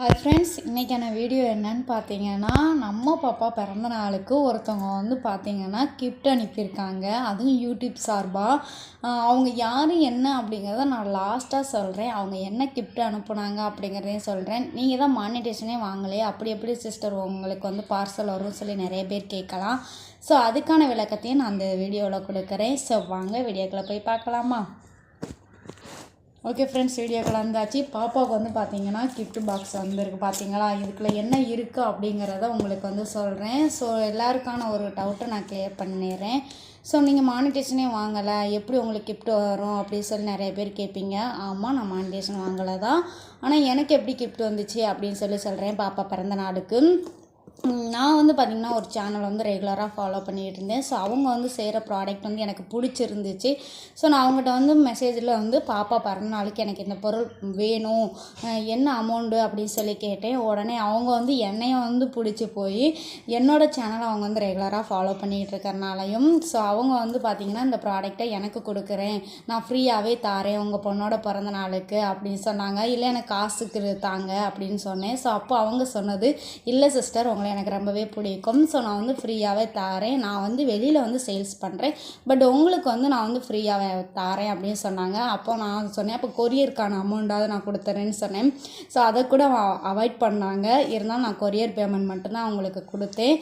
Hi friends இன்றைக்கான video என்னன்னு பார்த்தீங்கன்னா நம்ம பாப்பா பிறந்த நாளுக்கு ஒருத்தவங்க வந்து பார்த்தீங்கன்னா கிஃப்ட் அனுப்பியிருக்காங்க. அதுவும் யூடியூப் சார்பாக அவங்க யார் என்ன அப்படிங்கிறத நான் லாஸ்ட்டாக சொல்கிறேன் அவங்க என்ன கிஃப்ட் அனுப்புனாங்க அப்படிங்கிறதையும் சொல்கிறேன் நீங்கள் தான் மானிட்டேஷனே வாங்கலையே. அப்படி எப்படி சிஸ்டர் உங்களுக்கு வந்து பார்சல் வரும்னு சொல்லி நிறைய பேர் கேட்கலாம். ஸோ அதுக்கான விளக்கத்தையும் நான் அந்த வீடியோவில் கொடுக்குறேன். ஸோ வாங்க வீடியோக்குள்ளே போய் பார்க்கலாமா? ஓகே ஃப்ரெண்ட்ஸ் வீடியோக்குள்ள வந்தாச்சு பாப்பாவுக்கு வந்து பார்த்தீங்கன்னா கிஃப்ட் பாக்ஸ் வந்திருக்கு. பார்த்தீங்களா இதுக்குள்ளே என்ன இருக்குது அப்படிங்கிறத உங்களுக்கு வந்து சொல்கிறேன் ஸோ எல்லாருக்கான ஒரு டவுட்டை நான் கிளியர் பண்ணிடுறேன். ஸோ நீங்கள் மானிட்டேஷனே வாங்கலை. எப்படி உங்களுக்கு கிஃப்ட் வரும் அப்படின்னு சொல்லி நிறைய பேர் கேட்பீங்க ஆமாம் நான் மானிட்டேஷன் வாங்கலை தான். ஆனால் எனக்கு எப்படி கிஃப்ட் வந்துச்சு அப்படின்னு சொல்லி சொல்கிறேன் பாப்பா பிறந்த நாளுக்கு. நான் வந்து பார்த்திங்கன்னா ஒரு சேனல் வந்து ரெகுலராக ஃபாலோ பண்ணிகிட்டு இருந்தேன் ஸோ அவங்க வந்து செய்கிற ப்ராடக்ட் வந்து எனக்கு பிடிச்சிருந்துச்சு. ஸோ நான் அவங்ககிட்ட வந்து மெசேஜில் வந்து பாப்பா பிறந்த நாளுக்கு எனக்கு இந்த பொருள் வேணும். என்ன அமௌண்ட்டு அப்படின்னு சொல்லி கேட்டேன். உடனே அவங்க வந்து என்னையும் வந்து பிடிச்சி போய் என்னோடய சேனலை அவங்க வந்து ரெகுலராக ஃபாலோ பண்ணிகிட்டு இருக்கிறனாலையும் ஸோ அவங்க வந்து பார்த்திங்கன்னா இந்த ப்ராடக்ட்டை எனக்கு கொடுக்குறேன். நான் ஃப்ரீயாகவே தாரேன். உங்கள் பொண்ணோட பிறந்த நாளுக்கு அப்படின்னு சொன்னாங்க. இல்லை எனக்கு காசுக்கு தாங்க அப்படின்னு சொன்னேன். ஸோ அப்போ அவங்க சொன்னது இல்லை சிஸ்டர் உங்களை எனக்கு ரொம்பவே பிடிக்கும். ஸோ நான் வந்து ஃப்ரீயாகவே தாரேன். நான் வந்து வெளியில் வந்து சேல்ஸ் பண்ணுறேன் பட் உங்களுக்கு வந்து நான் வந்து ஃப்ரீயாகவே தாரேன் அப்படின்னு சொன்னாங்க. அப்போ நான் சொன்னேன் அப்போ கொரியருக்கான அமௌண்ட்டாவது நான் கொடுத்துறேன்னு சொன்னேன். ஸோ அதை கூட அவாய்ட் பண்ணாங்க. இருந்தாலும் நான் கொரியர் பேமெண்ட் மட்டும்தான் அவங்களுக்கு கொடுத்தேன்.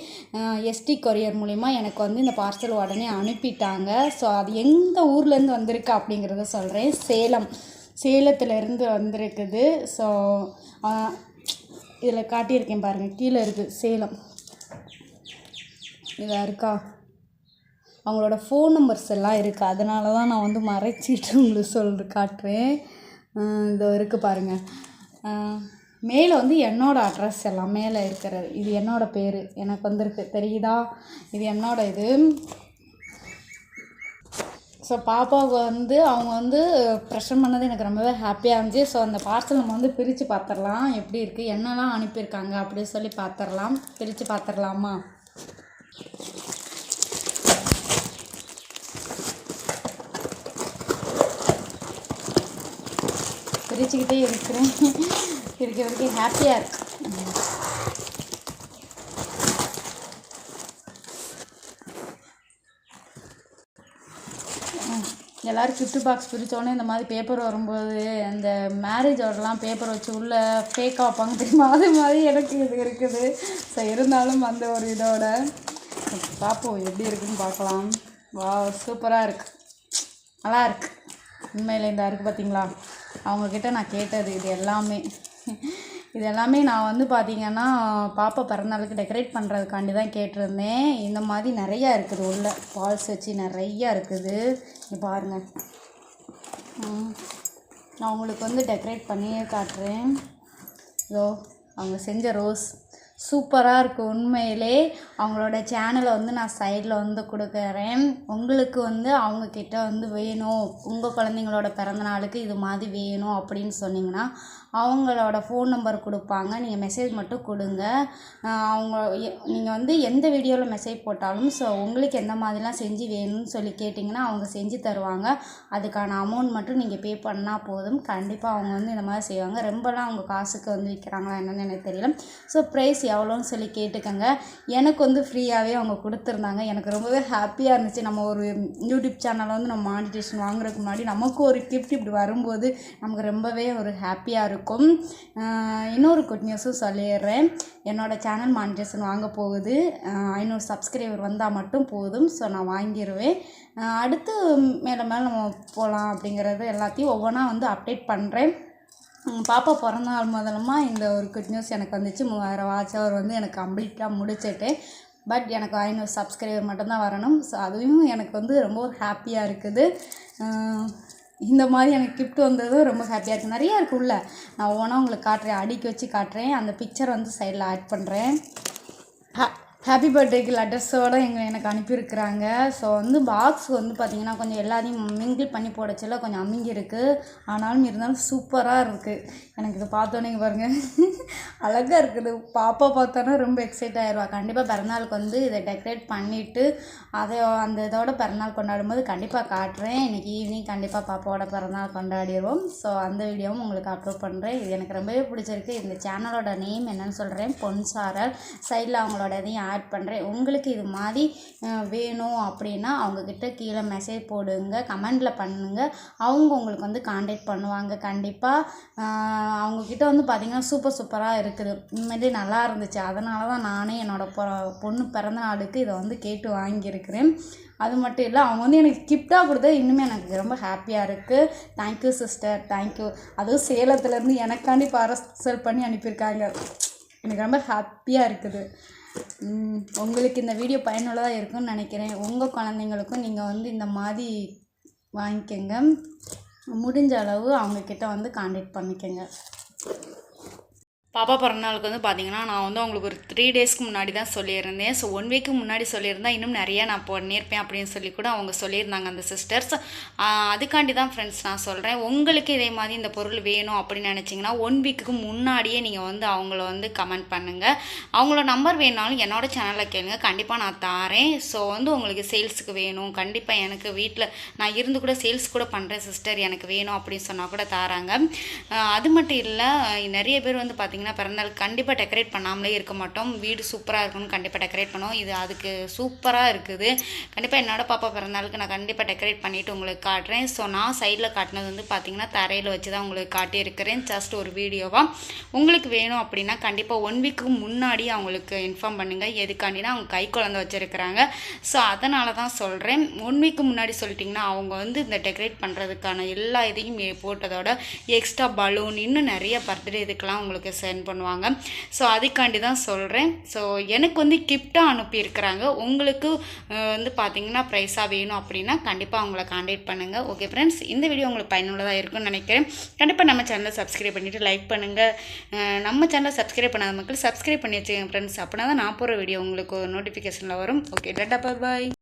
எஸ்டி கொரியர் மூலிமா எனக்கு வந்து இந்த பார்சல் உடனே அனுப்பிட்டாங்க. ஸோ அது எந்த ஊர்லேருந்து வந்திருக்கு அப்படிங்கிறத சொல்கிறேன் சேலம். சேலத்துலேருந்து வந்திருக்குது. ஸோ இதில் காட்டியிருக்கேன் பாருங்கள் கீழே இருக்குது சேலம். இதாக இருக்கா? அவங்களோட ஃபோன் நம்பர்ஸ் எல்லாம் இருக்குது அதனால தான் நான் வந்து மறைச்சிட்டு உங்களுக்கு சொல்ற காட்டுறேன். இதோ இருக்குது பாருங்கள் மேலே வந்து என்னோடய அட்ரஸ் எல்லாம் மேலே இருக்கிறது. இது என்னோடய பேர். எனக்கு வந்திருக்கு. தெரியுதா? இது என்னோட இது. ஸோ பாப்பாவுக்கு வந்து அவங்க வந்து ப்ரெஷர் பண்ணது எனக்கு ரொம்பவே ஹாப்பியாக இருந்துச்சு. ஸோ அந்த பார்சல் நம்ம வந்து பிரித்து பார்த்துடலாம் எப்படி இருக்குது என்னெல்லாம் அனுப்பியிருக்காங்க? அப்படின்னு சொல்லி பார்த்துடலாம் பிரித்து பார்த்துடலாமா பிரிச்சுக்கிட்டே இருக்கிறேன். இருக்க வரைக்கும் ஹாப்பியாக இருக்கு. எல்லோரும் கிஃப்ட் பாக்ஸ் பிரித்தோன்னே இந்த மாதிரி பேப்பர் வரும்போது அந்த மேரேஜோடலாம் பேப்பர் வச்சு உள்ளே ஃபேக்காக வைப்பாங்க தெரியுமா? அது மாதிரி எனக்கு இது இருக்குது. ஸோ இருந்தாலும் அந்த ஒரு இதோட. பார்ப்போம் எப்படி இருக்குன்னு பார்க்கலாம். வா சூப்பராக இருக்குது நல்லா இருக்குது உண்மையில் இந்த இருக்குது பார்த்தீங்களா அவங்கக்கிட்ட நான் கேட்டது இது எல்லாமே. இது எல்லாமே நான் வந்து பார்த்தீங்கன்னா பாப்பா பிறந்தநாளுக்கு டெக்கரேட் பண்ணுறதுக்காண்டி தான் கேட்டிருந்தேன். இந்த மாதிரி நிறையா இருக்குது உள்ள. பால்ஸ் வச்சு நிறையா இருக்குது. இங்க பாருங்கள் நான் உங்களுக்கு வந்து டெக்கரேட் பண்ணியே காட்டுறேன். இதோ அவங்க செஞ்ச ரோஸ் சூப்பராக இருக்குது உண்மையிலே. அவங்களோட சேனலை வந்து நான் சைடில் வந்து கொடுக்குறேன். உங்களுக்கு வந்து அவங்கக்கிட்ட வந்து வேணும். உங்கள் குழந்தைங்களோட பிறந்த நாளுக்கு இது மாதிரி வேணும் அப்படின்னு சொன்னிங்கன்னா அவங்களோட ஃபோன் நம்பர் கொடுப்பாங்க. நீங்கள் மெசேஜ் மட்டும் கொடுங்க. அவங்க நீங்கள் வந்து எந்த வீடியோவில் மெசேஜ் போட்டாலும் ஸோ உங்களுக்கு எந்த மாதிரிலாம் செஞ்சு வேணும்னு சொல்லி கேட்டிங்கன்னா அவங்க செஞ்சு தருவாங்க. அதுக்கான அமௌண்ட் மட்டும் நீங்கள் பே பண்ணால் போதும். கண்டிப்பாக அவங்க வந்து இந்த மாதிரி செய்வாங்க. ரொம்பலாம் அவங்க காசுக்கு வந்து விற்கிறாங்களா என்னென்னு எனக்கு தெரியல. ஸோ ப்ரைஸ் எவ்வளோன்னு சொல்லி கேட்டுக்கோங்க. எனக்கு வந்து ஃப்ரீயாகவே அவங்க கொடுத்துருந்தாங்க. எனக்கு ரொம்பவே ஹாப்பியாக இருந்துச்சு. நம்ம ஒரு யூடியூப் சேனலை வந்து நம்ம மானிட்டேஷன் வாங்குறதுக்கு முன்னாடி நமக்கு ஒரு கிஃப்ட் இப்படி வரும்போது நமக்கு ரொம்பவே ஒரு ஹாப்பியாக இருக்கும். இருக்கும். இன்னொரு குட் நியூஸும் சொல்லிடுறேன். என்னோடய சேனல் மானிட்டேஷன் வாங்க போகுது. ஐநூறு சப்ஸ்கிரைபர் வந்தால் மட்டும் போதும். ஸோ நான் வாங்கிடுவேன் அடுத்து மேலே மேலே நம்ம போகலாம் அப்படிங்கிறது எல்லாத்தையும் ஒவ்வொன்றா வந்து அப்டேட் பண்ணுறேன் பாப்பா பிறந்த நாள் முதலமா இந்த ஒரு குட் நியூஸ் எனக்கு வந்துச்சு. மூவாயிரம் வாட்ச் அவர் வந்து எனக்கு கம்ப்ளீட்டாக முடிச்சிட்டேன் பட் எனக்கு ஐநூறு சப்ஸ்கிரைபர் மட்டும்தான் வரணும். ஸோ அதுவும் எனக்கு வந்து ரொம்ப ஒரு ஹாப்பியாக இருக்குது. இந்த மாதிரி எனக்கு கிஃப்ட் வந்ததும் ரொம்ப ஹாப்பியாக இருக்குது நிறையா இருக்குது உள்ள நான் ஓனாக உங்களுக்கு காட்டுறேன். அடுக்கி வச்சு காட்டுறேன். அந்த பிக்சர் வந்து சைடில் ஆட் பண்ணுறேன் ஹா ஹாப்பி பர்த்டேக்கு லெட்டர்ஸோடு எங்கள் எனக்கு அனுப்பியிருக்கிறாங்க. ஸோ வந்து பாக்ஸ் வந்து பார்த்திங்கன்னா கொஞ்சம் எல்லாத்தையும் மிங்கிள் பண்ணி போடச்சில கொஞ்சம் அமுங்கி இருக்குது ஆனாலும் இருந்தாலும் சூப்பராக இருக்குது எனக்கு இதை பார்த்தோன்னே பாருங்கள் அழகாக இருக்குது. பாப்பா பார்த்தோன்னா ரொம்ப எக்ஸைட் ஆயிடுவா கண்டிப்பாக பிறந்தநாளுக்கு வந்து இதை டெக்கரேட் பண்ணிவிட்டு அதை அந்த இதோட பிறந்தநாள் கொண்டாடும் போது கண்டிப்பாக காட்டுறேன். இன்றைக்கி ஈவினிங் கண்டிப்பாக பாப்பாவோட பிறந்தநாள் கொண்டாடிடுவோம். ஸோ அந்த வீடியோவும் உங்களுக்கு அப்லோட் பண்ணுறேன் இது எனக்கு ரொம்பவே பிடிச்சிருக்கு. இந்த சேனலோட நேம் என்னன்னு சொல்கிறேன் பொன்சாரல் சைடில் அவங்களோட இதையும் ஆட் பண்ணுறேன் உங்களுக்கு இது மாதிரி வேணும் அப்படின்னா அவங்கக்கிட்ட கீழே மெசேஜ் போடுங்க கமெண்டில் பண்ணுங்கள் அவங்க உங்களுக்கு வந்து காண்டாக்ட் பண்ணுவாங்க. கண்டிப்பாக அவங்கக்கிட்ட வந்து பார்த்திங்கன்னா சூப்பர் சூப்பராக இருக்குது. உண்மையிலே நல்லா இருந்துச்சு. அதனால தான் நானே என்னோடய பொண்ணு பிறந்த நாளுக்கு இதை வந்து கேட்டு வாங்கியிருக்கிறேன். அது மட்டும் இல்லை அவங்க வந்து எனக்கு கிஃப்டாக கொடுத்தது இன்னுமே எனக்கு ரொம்ப ஹாப்பியாக இருக்குது தேங்க்யூ சிஸ்டர் தேங்க்யூ அதுவும் சேலத்துலேருந்து எனக்காண்டி பார்சல் பண்ணி அனுப்பியிருக்காங்க. எனக்கு ரொம்ப ஹாப்பியாக இருக்குது. உங்களுக்கு இந்த வீடியோ பயனுள்ளதாக இருக்கும்னு நினைக்கிறேன். உங்கள் குழந்தைங்களுக்கும் நீங்கள் வந்து இந்த மாதிரி வாங்கிக்கோங்க. முடிஞ்ச அளவு அவங்கக்கிட்ட வந்து காண்டாக்ட் பண்ணிக்கோங்க. பாப்பா பிறந்தநாளுக்கு வந்து பார்த்தீங்கன்னா நான் வந்து அவங்களுக்கு ஒரு த்ரீ டேஸ்க்கு முன்னாடி தான் சொல்லியிருந்தேன். ஸோ ஒன் வீக்கு முன்னாடி சொல்லியிருந்தா இன்னும் நிறைய நான் பண்ணியிருப்பேன் அப்படின்னு சொல்லி கூட அவங்க சொல்லியிருந்தாங்க அந்த சிஸ்டர்ஸ் அதுக்காண்டி தான் ஃப்ரெண்ட்ஸ் நான் சொல்கிறேன் உங்களுக்கு இதே மாதிரி இந்த பொருள் வேணும் அப்படின்னு நினச்சிங்கன்னா ஒன் வீக்குக்கு முன்னாடியே நீங்கள் வந்து அவங்கள வந்து கமெண்ட் பண்ணுங்கள் அவங்களோட நம்பர் வேணாலும் என்னோடய சேனலில் கேளுங்க. கண்டிப்பாக நான் தாரேன். ஸோ வந்து உங்களுக்கு சேல்ஸுக்கு வேணும். கண்டிப்பாக எனக்கு வீட்டில் நான் இருந்து கூட சேல்ஸ் கூட பண்ணுறேன் சிஸ்டர் எனக்கு வேணும் அப்படின்னு சொன்னால் கூட தாராங்க. அது மட்டும் இல்லை நிறைய பேர் வந்து பார்த்திங்கன்னா பிறந்தநாள் கண்டிப்பாக டெக்கரேட் பண்ணாமலே இருக்க மாட்டோம். வீடு சூப்பராக இருக்கணும்னு கண்டிப்பாக டெக்கரேட் பண்ணுவோம். இது அதுக்கு சூப்பராக இருக்குது. கண்டிப்பாக என்னோடய பாப்பா பிறந்தநாளுக்கு நான் கண்டிப்பாக டெக்கரேட் பண்ணிவிட்டு உங்களுக்கு காட்டுறேன். ஸோ நான் சைடில் காட்டினது வந்து பார்த்திங்கன்னா தரையில் வச்சு தான் உங்களுக்கு காட்டியிருக்கிறேன். ஜஸ்ட் ஒரு வீடியோவாக உங்களுக்கு வேணும் அப்படின்னா கண்டிப்பாக ஒன் வீக்கு முன்னாடி அவங்களுக்கு இன்ஃபார்ம் பண்ணுங்கள் எதுக்காண்டினா அவங்க கை குழந்தை வச்சுருக்கிறாங்க. ஸோ அதனால தான் சொல்கிறேன் ஒன் வீக்கு முன்னாடி சொல்லிட்டிங்கன்னா அவங்க வந்து இந்த டெக்கரேட் பண்ணுறதுக்கான எல்லா இதையும் போட்டதோட எக்ஸ்ட்ரா பலூன் இன்னும் நிறைய பர்த்டே இதுக்கெல்லாம் உங்களுக்கு சென்ட் பண்ணுவாங்க. ஸோ அதுக்காண்டி தான் சொல்கிறேன் ஸோ எனக்கு வந்து கிஃப்டாக அனுப்பியிருக்கிறாங்க. உங்களுக்கு வந்து பார்த்தீங்கன்னா ப்ரைஸாக வேணும் அப்படின்னா கண்டிப்பாக அவங்கள காண்டாக்ட் பண்ணுங்கள் ஓகே ஃப்ரெண்ட்ஸ் இந்த வீடியோ உங்களுக்கு பயனுள்ளதாக இருக்கும்னு நினைக்கிறேன். கண்டிப்பாக நம்ம சேனலை சப்ஸ்கிரைப் பண்ணிவிட்டு லைக் பண்ணுங்கள் நம்ம சேனலை சப்ஸ்கிரைப் பண்ணாத மக்கள் சப்ஸ்கிரைப் பண்ணி வச்சுக்கோங்க ஃப்ரெண்ட்ஸ் அப்படின்னா தான் நான் போகிற வீடியோ உங்களுக்கு நோட்டிஃபிகேஷனில் வரும். ஓகே டட்டா பாய்